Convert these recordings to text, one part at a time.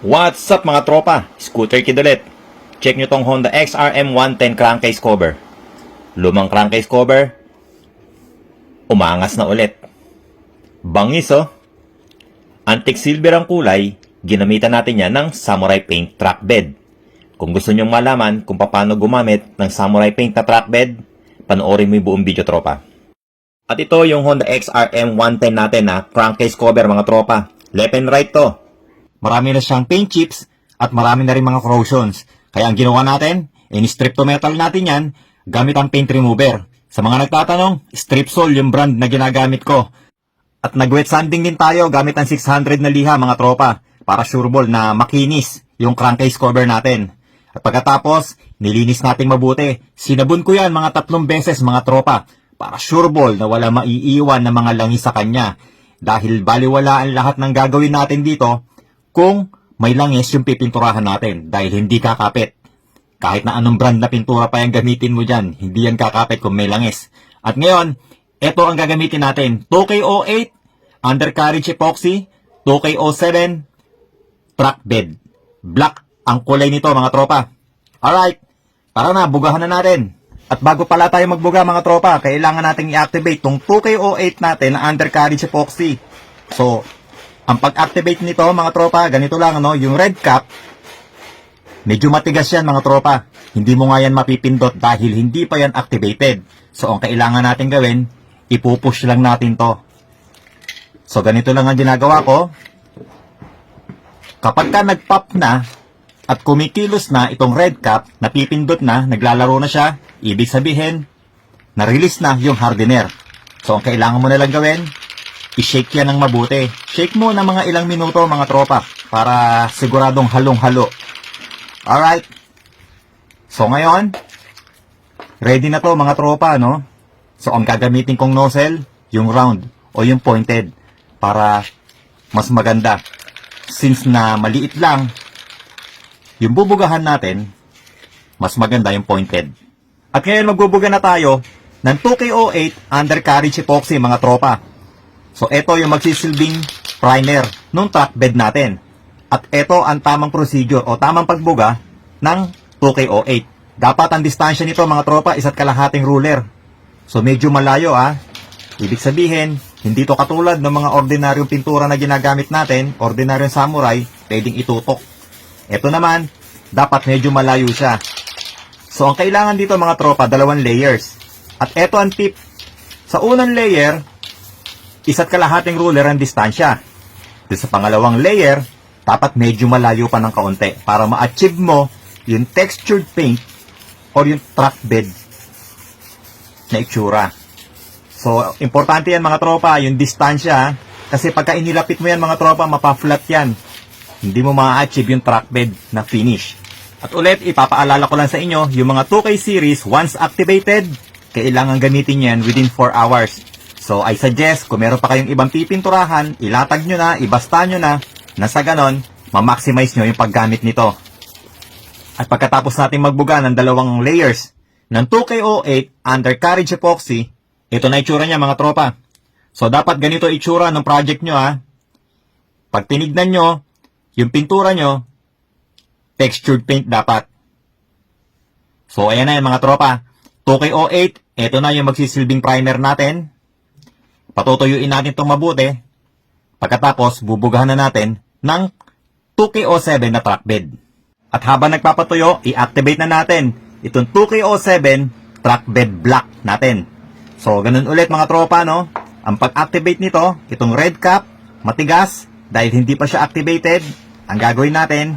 What's up mga tropa? Scooter Kid ulit. Check nyo tong Honda XRM 110 crankcase cover. Lumang crankcase cover. Umangas na ulit. Bangis oh. Antique silver ang kulay, ginamitan natin yan ng samurai paint track bed. Kung gusto nyong malaman kung paano gumamit ng samurai paint na track bed, panoorin mo yung buong video tropa. At ito yung Honda XRM 110 natin na crankcase cover mga tropa. Left and right to. Marami na siyang paint chips at marami na rin mga corrosions. Kaya ang ginawa natin, in-strip to metal natin yan gamit ang paint remover. Sa mga nagtatanong, Stripsol yung brand na ginagamit ko. At nag-wet sanding din tayo gamit ang 600 na liha mga tropa para sureball na makinis yung crankcase cover natin. At pagkatapos, nilinis nating mabuti. Sinabon ko yan mga tatlong beses mga tropa para sureball na wala maiiwan na mga langis sa kanya. Dahil baliwala ang lahat ng gagawin natin dito kung may langis yung pipinturahan natin dahil hindi kakapit. Kahit na anong brand na pintura pa yung gamitin mo dyan, hindi yan kakapit kung may langis. At ngayon, ito ang gagamitin natin. 2K08, undercarriage epoxy, 2K07, track bed. Black ang kulay nito mga tropa. Alright, tara na, bugahan na natin. At bago pala tayo magbuga mga tropa, kailangan nating i-activate tong 2K08 natin na undercarriage epoxy. So, ang pag-activate nito mga tropa, ganito lang no, yung red cap, medyo matigas yan mga tropa. Hindi mo nga yan mapipindot dahil hindi pa yan activated. So, ang kailangan natin gawin, ipupush lang natin to. So, ganito lang ang ginagawa ko. Kapag ka nag-pop na at kumikilos na itong red cap, napipindot na, naglalaro na siya, ibig sabihin, na-release na yung hardener. So, ang kailangan mo na lang gawin, i-shake yan ng mabuti. Shake mo ng mga ilang minuto mga tropa para siguradong halong-halo. Alright. So, ngayon, ready na to mga tropa, no? So, ang gagamitin kong nozzle, yung round o yung pointed para mas maganda. Since na maliit lang, yung bubugahan natin, mas maganda yung pointed. At ngayon magbubuga na tayo ng 2K08 undercarriage epoxy mga tropa. So ito yung magsisilbing primer nung track bed natin. At ito ang tamang procedure o tamang pagbuga ng 2K08. Dapat ang distansya nito mga tropa isa't kalahating ruler. So medyo malayo ah. Ibig sabihin, hindi to katulad ng mga ordinaryong pintura na ginagamit natin, ordinaryong samurai, pwedeng itutok. Ito naman, dapat medyo malayo siya. So, ang kailangan dito mga tropa, dalawang layers. At ito ang tip. Sa unang layer, isa't kalahating ruler ang distansya. Doon sa pangalawang layer, dapat medyo malayo pa ng kaunti para ma-achieve mo yung textured paint or yung track bed na itsura. So, importante yan mga tropa, yung distansya. Kasi pagka inilapit mo yan mga tropa, mapa-flat yan. Hindi mo ma-achieve yung track bed na finish. At ulit, ipapaalala ko lang sa inyo, yung mga 2K series, once activated, kailangan gamitin yan within 4 hours. So, I suggest, kung meron pa kayong ibang pipinturahan, ilatag nyo na, ibasta nyo na, na sa ganon, ma-maximize nyo yung paggamit nito. At pagkatapos natin magbuga ng dalawang layers ng 2K08 undercarriage epoxy, ito na itsura niya mga tropa. So, dapat ganito itsura ng project nyo ha. Pag tinignan nyo, yung pintura nyo, textured paint dapat. So, ayan na yan mga tropa. 2K08, ito na yung magsisilbing primer natin. Patutuyuin natin itong mabuti. Pagkatapos, bubugahan na natin ng 2K07 na track bed. At habang nagpapatuyo, i-activate na natin itong 2K07 track bed block natin. So, ganun ulit mga tropa, no? Ang pag-activate nito, itong red cap, matigas, dahil hindi pa siya activated, ang gagawin natin,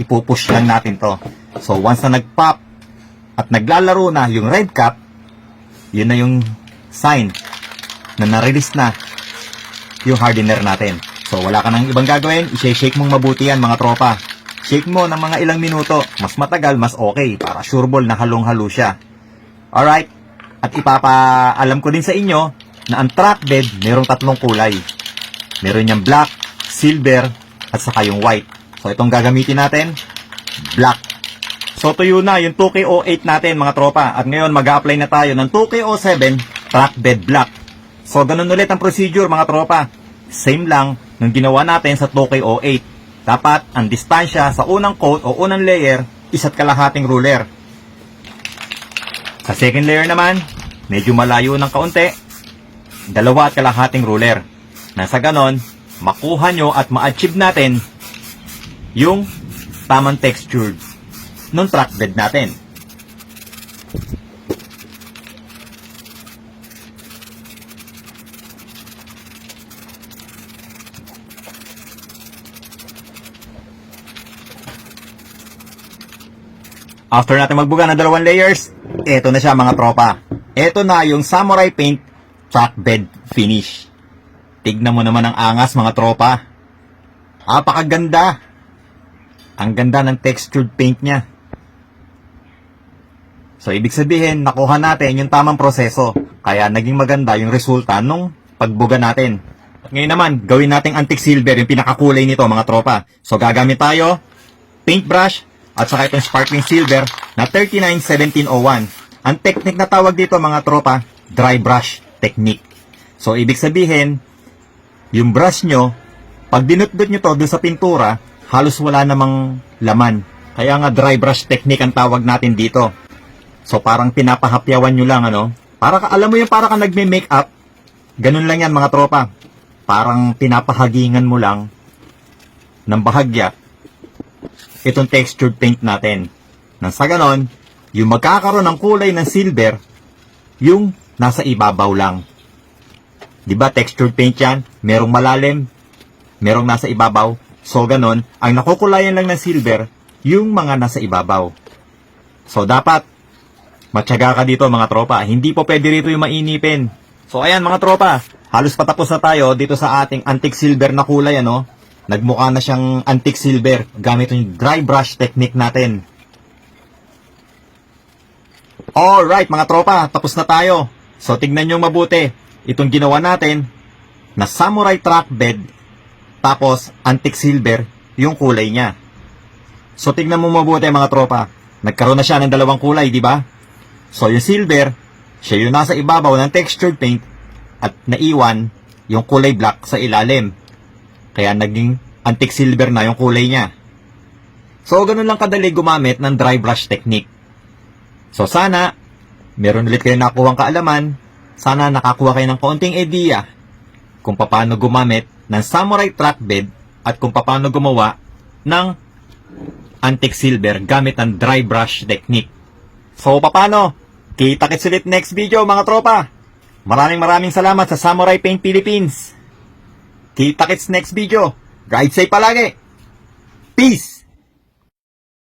ipupush lang natin to. So, once na nag-pop at naglalaro na yung red cap, yun na yung sign na na-release na yung hardener natin. So, wala ka nang ibang gagawin, i-shake mong mabuti yan mga tropa. Shake mo ng mga ilang minuto, mas matagal, mas okay, para sureball na halong-halo siya. Alright, at ipapaalam ko din sa inyo na ang track bed mayroong tatlong kulay. Meron niyang black, silver, at saka yung white. So, itong gagamitin natin, black. So, tuyo na yung 2K08 natin mga tropa. At ngayon, mag apply na tayo ng 2K07 track bed black. So, ganun ulit ang procedure mga tropa. Same lang nung ginawa natin sa 2K08. dapat ang distansya sa unang coat o unang layer isa't kalahating ruler. Sa second layer naman, medyo malayo ng kaunti, dalawa at kalahating ruler. Na sa ganon, makuha nyo at ma-achieve natin yung tamang texture nung track bed natin. After natin magbuga ng dalawang layers, eto na siya mga tropa. Eto na yung Samurai Paint track bed finish. Tignan mo naman ang angas mga tropa. Apakaganda. Ang ganda ng textured paint niya. So, ibig sabihin, nakuha natin yung tamang proseso. Kaya naging maganda yung resulta nung pagbuga natin. At ngayon naman, gawin nating antique silver yung pinakakulay nito mga tropa. So, gagamit tayo, paintbrush, at saka itong sparkling silver na 391701. Ang technique na tawag dito mga tropa, dry brush technique. So, ibig sabihin, yung brush nyo, pag dinutdot nyo to dun sa pintura, halos wala namang laman. Kaya nga dry brush technique ang tawag natin dito. So parang pinapahapyawan nyo lang ano. Para ka, alam mo yung para ka nagme-makeup. Ganun lang yan mga tropa. Parang pinapahagingan mo lang ng bahagya itong textured paint natin. Nang sa ganon, yung magkakaroon ng kulay ng silver, yung nasa ibabaw lang. Ba textured paint yan? Merong malalim, merong nasa ibabaw. So ganon, ang nakukulayan lang ng silver, yung mga nasa ibabaw. So dapat, matyaga ka dito mga tropa. Hindi po pwede rito yung mainipin. So ayan mga tropa, halos patapos na tayo dito sa ating antique silver na kulay ano. Nagmukha na siyang antique silver gamit yung dry brush technique natin. Alright mga tropa, tapos na tayo. So tignan nyo mabuti. Itong ginawa natin na samurai track bed tapos antique silver yung kulay niya. So tignan mo mabuti mga tropa. Nagkaroon na siya ng dalawang kulay, di ba? So yung silver, siya yung nasa ibabaw ng textured paint at naiwan yung kulay black sa ilalim. Kaya naging antique silver na yung kulay niya. So ganun lang kadali gumamit ng dry brush technique. So sana, meron ulit kayo nakuha kaalaman, sana nakakuha kayo ng kaunting idea kung paano gumamit ng samurai track bed at kung paano gumawa ng antique silver gamit ang dry brush technique. So, paano? Kita-kits ulit next video mga tropa. Maraming maraming salamat sa Samurai Paint Philippines. Kita-kits next video. Ride safe palagi. Peace!